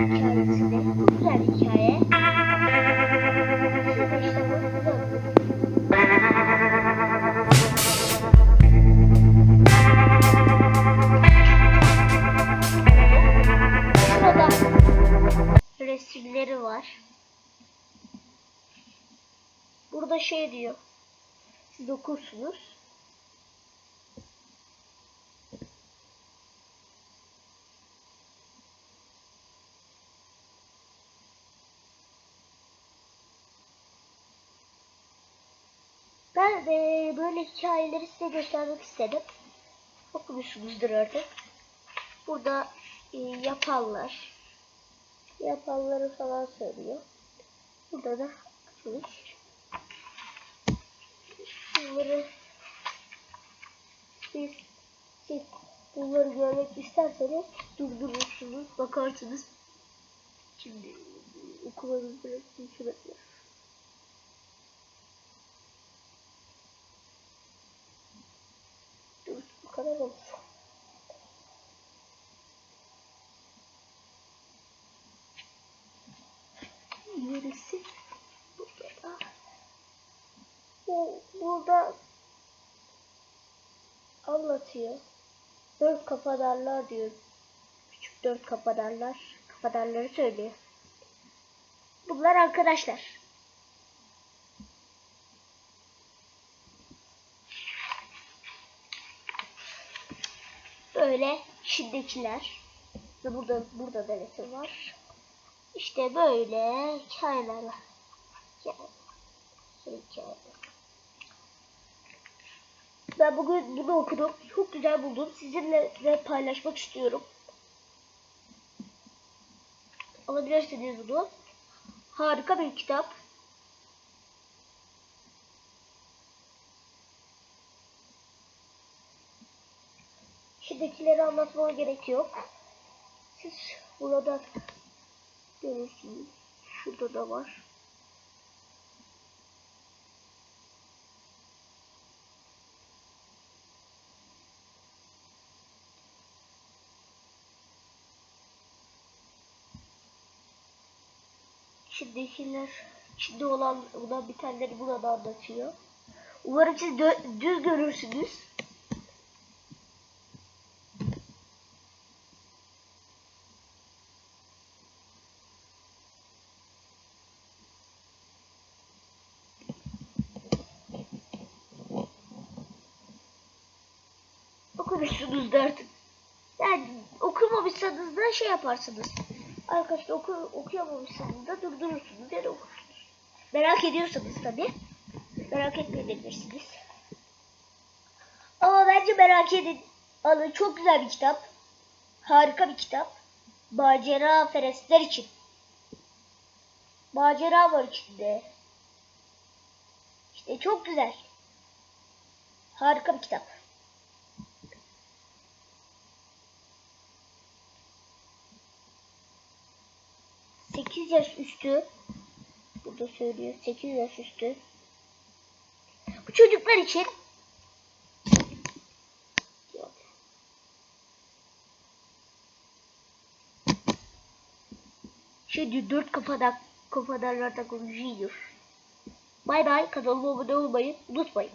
hikayesi resimleri var. Burada şey diyor. Siz okursunuz. Ben de böyle hikayeleri size göstermek istedim. Okumuşsunuzdur artık. Burada e, yapanlar, yapanları falan söylüyor. Burada da açılış. Bunları siz, siz bunları görmek isterseniz durdurursunuz, bakarsınız. Şimdi okumanız sürekli. Dur, bu kadar olsun. Neresi? Burada da. Bu, burada anlatıyor. Dört kafadarlar diyor. Küçük dört kafadarlar. Kafadarları söylüyor. Bunlar arkadaşlar. Böyle şimdikiler. Ve burada burada da resim var. İşte böyle hikayeler var. Hikayeler. Ben bugün bunu okudum. Çok güzel buldum. Sizinle de paylaşmak istiyorum. Alabilirsiniz bunu. Harika bir kitap. Şimdikileri anlatmama gerek yok. Siz burada görürsünüz. Şurada da var. Şimdikiler içinde olan buna bitenleri burada anlatıyor. Umarım siz düz görürsünüz. Okumuşsunuz da artık. Yani okumamışsanız da şey yaparsınız. Arkadaşlar oku, okuyamamışsanız da durdurursunuz ya da okursunuz. Merak ediyorsanız tabi. Merak etmeyebilirsiniz. Ama bence merak edin. Alın çok güzel bir kitap. Harika bir kitap. Macera ferestler için. Macera var içinde. İşte çok güzel. Harika bir kitap. Sekiz yaş üstü burada söylüyor. Sekiz yaş üstü. Bu çocuklar için Yok. Şey diyor dört kafadan kafadarlardan konuşuyor. Bay bay kanalıma abone olmayı unutmayın.